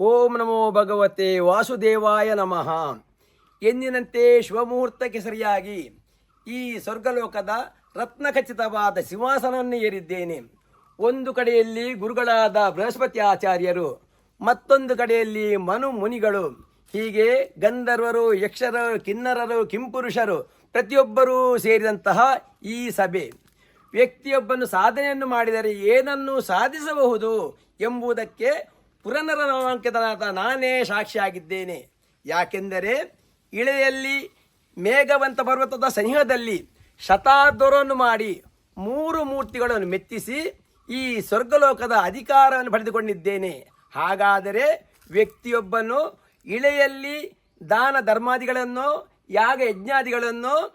ಓಂ ನಮೋ ಭಗವತೆ ವಾಸುದೇವಾಯ ನಮಃ. ಎಂದಿನಂತೆ ಶಿವಮೂರ್ತಕ್ಕೆ ಸರಿಯಾಗಿ ಈ ಸ್ವರ್ಗಲೋಕದ ರತ್ನಖಚಿತವಾದ ಸಿಂಹಾಸನವನ್ನು ಏರಿದ್ದೇನೆ. ಒಂದು ಕಡೆಯಲ್ಲಿ ಗುರುಗಳಾದ ಬೃಹಸ್ಪತಿ ಆಚಾರ್ಯರು, ಮತ್ತೊಂದು ಕಡೆಯಲ್ಲಿ ಮನು ಮುನಿಗಳು, ಹೀಗೆ ಗಂಧರ್ವರು ಯಕ್ಷರರು ಕಿನ್ನರರು, ಕಿಂಪುರುಷರು ಪ್ರತಿಯೊಬ್ಬರೂ ಸೇರಿದಂತಹ ಈ ಸಭೆ. ವ್ಯಕ್ತಿಯೊಬ್ಬನು ಸಾಧನೆಯನ್ನು ಮಾಡಿದರೆ ಏನನ್ನು ಸಾಧಿಸಬಹುದು ಎಂಬುದಕ್ಕೆ ಪುರನರ ನಾಮಾಂಕಿತನಾದ ನಾನೇ ಸಾಕ್ಷಿಯಾಗಿದ್ದೇನೆ. ಯಾಕೆಂದರೆ ಇಳೆಯಲ್ಲಿ ಮೇಘವಂತ ಪರ್ವತದ ಸನಿಹದಲ್ಲಿ ಶತಾದೊರನ್ನು ಮಾಡಿ ಮೂರು ಮೂರ್ತಿಗಳನ್ನು ಮೆತ್ತಿಸಿ ಈ ಸ್ವರ್ಗಲೋಕದ ಅಧಿಕಾರವನ್ನು ಪಡೆದುಕೊಂಡಿದ್ದೇನೆ. ಹಾಗಾದರೆ ವ್ಯಕ್ತಿಯೊಬ್ಬನು ಇಳೆಯಲ್ಲಿ ದಾನ ಧರ್ಮಾದಿಗಳನ್ನು, ಯಾಗ ಯಜ್ಞಾದಿಗಳನ್ನು,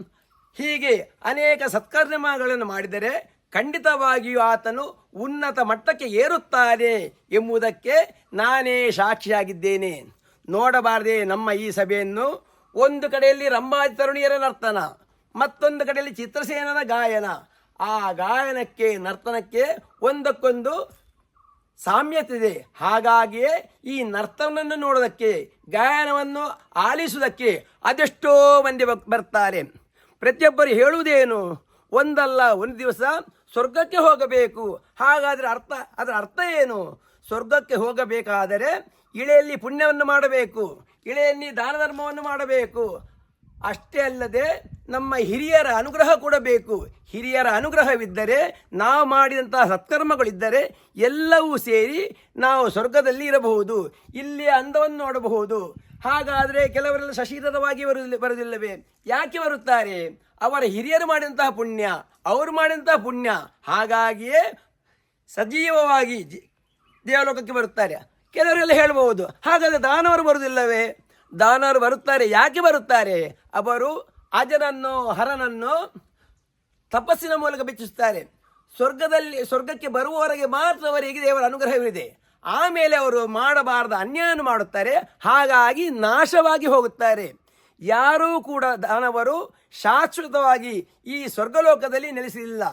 ಹೀಗೆ ಅನೇಕ ಸತ್ಕರ್ಮಗಳನ್ನು ಮಾಡಿದರೆ ಖಂಡಿತವಾಗಿಯೂ ಆತನು ಉನ್ನತ ಮಟ್ಟಕ್ಕೆ ಏರುತ್ತಾನೆ ಎಂಬುದಕ್ಕೆ ನಾನೇ ಸಾಕ್ಷಿಯಾಗಿದ್ದೇನೆ. ನೋಡಬಾರದೆ ನಮ್ಮ ಈ ಸಭೆಯನ್ನು ಒಂದು ಕಡೆಯಲ್ಲಿ ರಂಭಾದಿ ತರುಣಿಯರ ನರ್ತನ, ಮತ್ತೊಂದು ಕಡೆಯಲ್ಲಿ ಚಿತ್ರಸೇನನ ಗಾಯನ. ಆ ಗಾಯನಕ್ಕೆ, ನರ್ತನಕ್ಕೆ ಒಂದಕ್ಕೊಂದು ಸಾಮ್ಯತೆ ಹಾಗಾಗಿಯೇ ಈ ನರ್ತನನ್ನು ನೋಡೋದಕ್ಕೆ, ಗಾಯನವನ್ನು ಆಲಿಸುವುದಕ್ಕೆ ಅದೆಷ್ಟೋ ಮಂದಿ ಬರ್ತಾರೆ. ಪ್ರತಿಯೊಬ್ಬರು ಹೇಳುವುದೇನು? ಒಂದಲ್ಲ, ಒಂದು ದಿವಸ ಸ್ವರ್ಗಕ್ಕೆ ಹೋಗಬೇಕು. ಹಾಗಾದರೆ ಅರ್ಥ, ಅದರ ಅರ್ಥ ಏನು? ಸ್ವರ್ಗಕ್ಕೆ ಹೋಗಬೇಕಾದರೆ ಇಳೆಯಲ್ಲಿ ಪುಣ್ಯವನ್ನು ಮಾಡಬೇಕು. ಇಳೆಯಲ್ಲಿ ದಾನ ಧರ್ಮವನ್ನು ಮಾಡಬೇಕು. ಅಷ್ಟೇ ಅಲ್ಲದೆ ನಮ್ಮ ಹಿರಿಯರ ಅನುಗ್ರಹ ಕೂಡ ಬೇಕು. ಹಿರಿಯರ ಅನುಗ್ರಹವಿದ್ದರೆ, ನಾವು ಮಾಡಿದಂತಹ ಸತ್ಕರ್ಮಗಳಿದ್ದರೆ ಎಲ್ಲವೂ ಸೇರಿ ನಾವು ಸ್ವರ್ಗದಲ್ಲಿ ಇರಬಹುದು ಇಲ್ಲಿ ಅಂದವನ್ನು ನೋಡಬಹುದು. ಹಾಗಾದರೆ ಕೆಲವರೆಲ್ಲ ಸಶೀರವಾಗಿ ಬರುವುದಿಲ್ಲ ಬರುವುದಿಲ್ಲವೇ ಯಾಕೆ ಬರುತ್ತಾರೆ? ಅವರ ಹಿರಿಯರು ಮಾಡಿದಂತಹ ಪುಣ್ಯ, ಅವರು ಮಾಡಿದಂತಹ ಪುಣ್ಯ. ಹಾಗಾಗಿಯೇ ಸಜೀವವಾಗಿ ದೇವಲೋಕಕ್ಕೆ ಬರುತ್ತಾರೆ. ಕೆಲವರೆಲ್ಲ ಹೇಳಬಹುದು, ಹಾಗಾದರೆ ದಾನವರು ಬರುವುದಿಲ್ಲವೇ ದಾನವರು ಬರುತ್ತಾರೆ, ಯಾಕೆ ಬರುತ್ತಾರೆ? ಅವರು ಅಜನನ್ನು, ಹರನನ್ನು ತಪಸ್ಸಿನ ಮೂಲಕ ಬೆಚ್ಚಿಸುತ್ತಾರೆ ಸ್ವರ್ಗದಲ್ಲಿ, ಸ್ವರ್ಗಕ್ಕೆ ಬರುವವರೆಗೆ ಮಾತ್ರ ಅವರಿಗೆ ದೇವರ ಅನುಗ್ರಹವಿದೆ. ಆಮೇಲೆ ಅವರು ಮಾಡಬಾರದ ಅನ್ಯಾಯವನ್ನು ಮಾಡುತ್ತಾರೆ, ಹಾಗಾಗಿ ನಾಶವಾಗಿ ಹೋಗುತ್ತಾರೆ. ಯಾರೂ ಕೂಡ ದಾನವರು ಶಾಶ್ವತವಾಗಿ ಈ ಸ್ವರ್ಗಲೋಕದಲ್ಲಿ ನೆಲೆಸಲಿಲ್ಲ